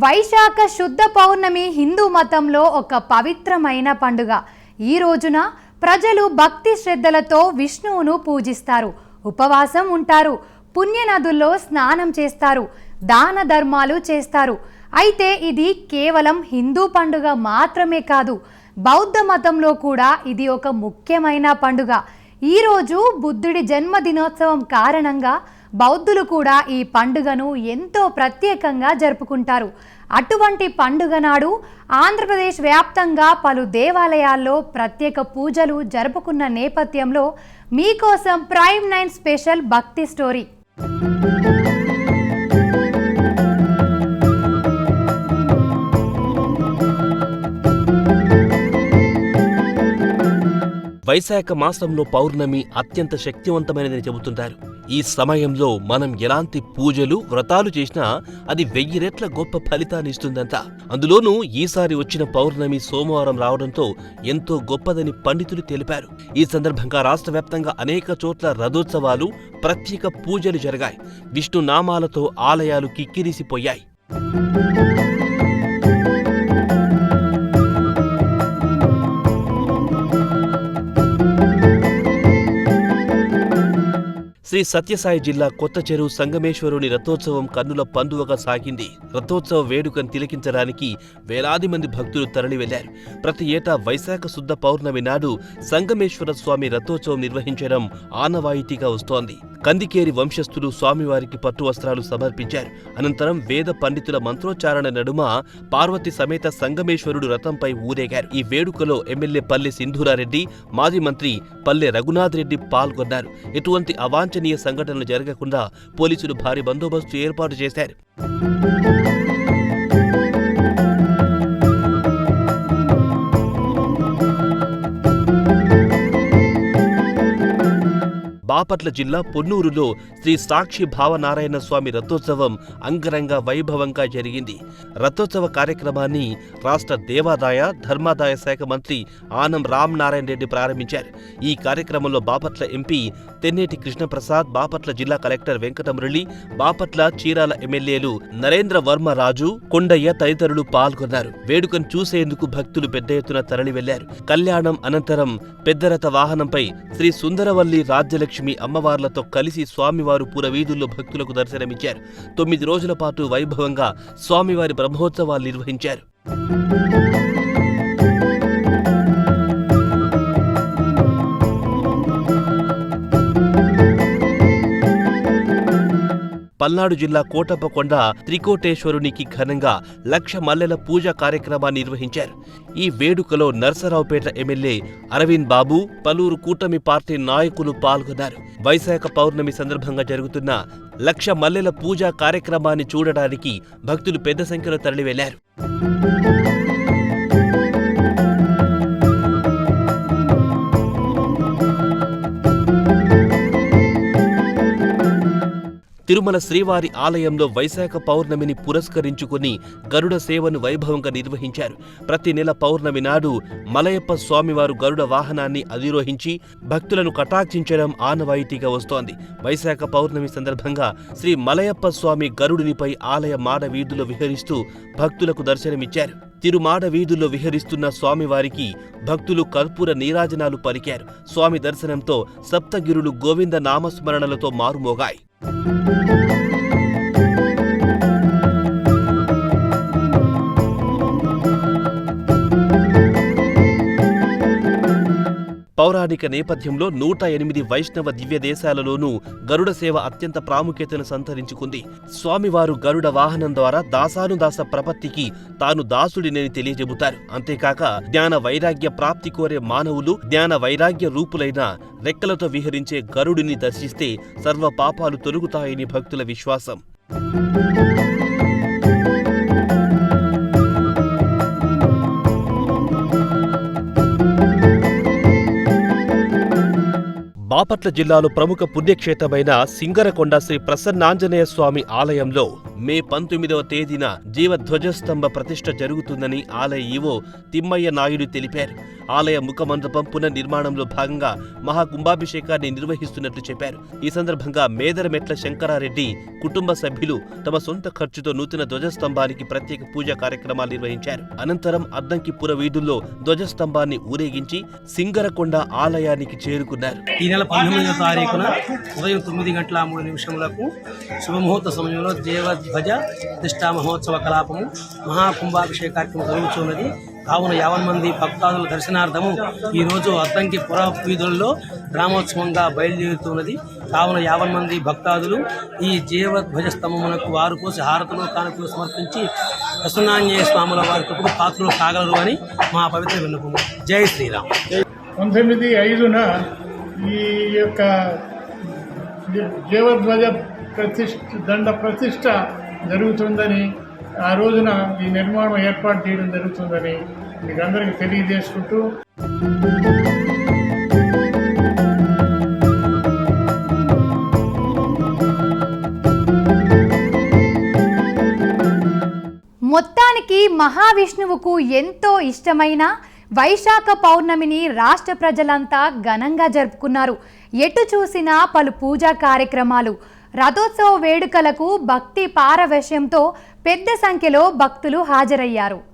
వైశాఖ శుద్ధ పౌర్ణమి హిందూ మతంలో ఒక పవిత్రమైన పండుగ. ఈ రోజున ప్రజలు భక్తి శ్రద్ధలతో విష్ణువును పూజిస్తారు. ఉపవాసం ఉంటారు. పుణ్యనదుల్లో స్నానం చేస్తారు. దాన ధర్మాలు చేస్తారు. అయితే ఇది కేవలం హిందూ పండుగ మాత్రమే కాదు. బౌద్ధ మతంలో కూడా ఇది ఒక ముఖ్యమైన పండుగ. ఈరోజు బుద్ధుడి జన్మదినోత్సవం కారణంగా బౌద్ధులు కూడా ఈ పండుగను ఎంతో ప్రత్యేకంగా జరుపుకుంటారు. అటువంటి పండుగ నాడు ఆంధ్రప్రదేశ్ వ్యాప్తంగా పలు దేవాలయాల్లో ప్రత్యేక పూజలు జరుపుకున్న నేపథ్యంలో మీకోసం ప్రైమ్ నైన్ స్పెషల్ భక్తి స్టోరీ. వైశాఖ మాసంలో పౌర్ణమి అత్యంత శక్తివంతమైనదని చెబుతుంటారు. ఈ సమయంలో మనం ఎలాంటి పూజలు వ్రతాలు చేసినా అది వెయ్యి రెట్ల గొప్ప ఫలితాన్ని ఇస్తుందంట. అందులోనూ ఈసారి వచ్చిన పౌర్ణమి సోమవారం రావడంతో ఎంతో గొప్పదని పండితులు తెలిపారు. ఈ సందర్భంగా రాష్ట్ర వ్యాప్తంగా అనేక చోట్ల రథోత్సవాలు ప్రత్యేక పూజలు జరిగాయి. విష్ణునామాలతో ఆలయాలు కిక్కిరిసిపోయాయి. శ్రీ సత్యసాయి జిల్లా కొత్త చెరువు సంగమేశ్వరుని రథోత్సవం కన్నుల పండువగా సాగింది. రథోత్సవ వేడుకను తిలకించడానికి వేలాది మంది భక్తులు తరలివెళ్ళారు. ప్రతి ఏటా వైశాఖ శుద్ధ పౌర్ణమి నాడు సంగమేశ్వర స్వామి రథోత్సవం నిర్వహించడం ఆనవాయితీగా వస్తోంది. కందికేరి వంశస్థులు స్వామివారికి పట్టు వస్త్రాలు సమర్పించారు. అనంతరం వేద పండితుల మంత్రోచ్చారణ నడుమ పార్వతి సమేత సంగమేశ్వరుడు రథంపై ఊరేగారు. ఈ వేడుకలో ఎమ్మెల్యే పల్లె సింధూరారెడ్డి మాజీ మంత్రి పల్లె రఘునాథ్ రెడ్డి పాల్గొన్నారు. ఎటువంటి అవాంఛనీయ సంఘటనలు జరగకుండా పోలీసులు భారీ బందోబస్తు ఏర్పాటు చేశారు. బాపట్ల జిల్లా పొన్నూరులో శ్రీ సాక్షి భావనారాయణ స్వామి రథోత్సవం అంగరంగ వైభవంగా జరిగింది. రథోత్సవ కార్యక్రమాన్ని రాష్ట్ర దేవాదాయ ధర్మాదాయ శాఖ మంత్రి ఆనం రామ్ నారాయణ రెడ్డి ప్రారంభించారు. ఈ కార్యక్రమంలో బాపట్ల ఎంపీ తెన్నేటి కృష్ణప్రసాద్ బాపట్ల జిల్లా కలెక్టర్ వెంకటమురళి బాపట్ల చీరాల ఎమ్మెల్యేలు నరేంద్ర వర్మ రాజు కొండయ్య తదితరులు పాల్గొన్నారు. వేడుకను చూసేందుకు భక్తులు పెద్ద ఎత్తున తరలి వెళ్ళారు కళ్యాణం అనంతరం పెద్దరథ వాహనంపై శ్రీ సుందరవల్లి రాజ్యలక్ష్మి అమ్మవార్లతో కలిసి స్వామివారు పురవీధుల్లో భక్తులకు దర్శనమిచ్చారు. తొమ్మిది రోజుల పాటు వైభవంగా స్వామివారి బ్రహ్మోత్సవాలు నిర్వహించారు. పల్నాడు జిల్లా కోటప్పకొండ త్రికోటేశ్వరునికి ఘనంగా లక్ష మల్లెల పూజ కార్యక్రమాన్ని నిర్వహించారు. ఈ వేడుకలో నర్సరావుపేట ఎమ్మెల్యే అరవింద్ బాబు పలువురు కూటమి పార్టీ నాయకులు పాల్గొన్నారు. వైశాఖ పౌర్ణమి సందర్భంగా జరుగుతున్న లక్ష మల్లెల పూజా కార్యక్రమాన్ని చూడడానికి భక్తులు పెద్ద సంఖ్యలో తరలి తిరుమల శ్రీవారి ఆలయంలో వైశాఖ పౌర్ణమిని పురస్కరించుకుని గరుడ సేవను వైభవంగా నిర్వహించారు. ప్రతి నెల పౌర్ణమి నాడు మలయప్ప స్వామివారు గరుడ వాహనాన్ని అధిరోహించి భక్తులను కటాక్షించడం ఆనవాయితీగా వస్తోంది. వైశాఖ పౌర్ణమి సందర్భంగా శ్రీ మలయప్ప స్వామి గరుడినిపై ఆలయ మాడ వీధులు విహరిస్తూ భక్తులకు దర్శనమిచ్చారు. తిరుమాడ వీధుల్లో విహరిస్తున్న స్వామివారికి భక్తులు కర్పూర నీరాజనాలు పలికారు. స్వామి దర్శనంతో సప్తగిరులు గోవింద నామస్మరణలతో మారుమోగాయి. Música పౌరాణిక నేపథ్యంలో నూట ఎనిమిది వైష్ణవ దివ్య దేశాలలోనూ గరుడ సేవ అత్యంత ప్రాముఖ్యతను సంతరించుకుంది. స్వామివారు గరుడ వాహనం ద్వారా దాసానుదాస ప్రపత్తికి తాను దాసుడినని తెలియజెబుతారు. అంతేకాక జ్ఞాన వైరాగ్య ప్రాప్తి కోరే మానవులు జ్ఞాన వైరాగ్య రూపులైన రెక్కలతో విహరించే గరుడిని దర్శిస్తే సర్వ పాపాలు తొలుగుతాయని భక్తుల విశ్వాసం. బాపట్ల జిల్లాలో ప్రముఖ పుణ్యక్షేత్రమైన సింగరకొండ శ్రీ ప్రసన్నాంజనేయ స్వామి ఆలయంలో మే పంతొమ్మిదవ తేదీన జీవధ్వజస్తంభ ప్రతిష్ఠ జరుగుతుందని ఆలయ ఈవో తిమ్మయ్య నాయుడు తెలిపారు. ఆలయ ముఖ మండపం పునర్నిర్మాణంలో భాగంగా మహాకుంభాభిషేకాన్ని నిర్వహిస్తున్నట్లు చెప్పారు. ఈ సందర్భంగా మేదరమెట్ల శంకరారెడ్డి కుటుంబ సభ్యులు తమ సొంత ఖర్చుతో నూతన ధ్వజస్తంభానికి ప్రత్యేక పూజా కార్యక్రమాలు నిర్వహించారు. అనంతరం అద్దంకిపుర వీధుల్లో ధ్వజస్తంభాన్ని ఊరేగించి సింగరకొండ ఆలయానికి చేరుకున్నారు. ఈ నెల పంతొమ్మిదవ తారీఖున ఉదయం తొమ్మిది గంటల మూడు నిమిషములకు శుభముహూర్త సమయంలో దేవధ్వజ నిష్ఠా మహోత్సవ కలాపము మహాకుంభాభిషేక కార్యక్రమం జరుగుతున్నది. కావున యావన్ మంది భక్తాదుల దర్శనార్థము ఈ రోజు అద్దంకి పుర వీధుల్లో గ్రామోత్సవంగా బయలుదేరుతున్నది. కావున యావన్ మంది భక్తాదులు ఈ జీవధ్వజ స్తంభమునకు వారు కోసి హారతులు కానుకలు సమర్పించి ప్రసన్నాంజయ స్వాముల వారి కృపకు పాత్రలు కాగలరు అని మా పవిత్ర విన్నపము. జై శ్రీరామ్. పంతొమ్మిది ఐదున ఈ యొక్క జీవధ్వజ ప్రతిష్ఠ దండ ప్రతిష్ట జరుగుతుందని ఆ రోజున ఈ నిర్మాణం ఏర్పాటు చేయడం జరుగుతుందని మీకు అందరికీ తెలియజేసుకుంటూ మొత్తానికి మహావిష్ణువుకు ఎంతో ఇష్టమైన వైశాఖ పౌర్ణమిని రాష్ట్ర ప్రజలంతా ఘనంగా జరుపుకున్నారు. ఎటు చూసినా పలు పూజా కార్యక్రమాలు రథోత్సవ వేడుకలకు భక్తి పారవశ్యంతో పెద్ద సంఖ్యలో భక్తులు హాజరయ్యారు.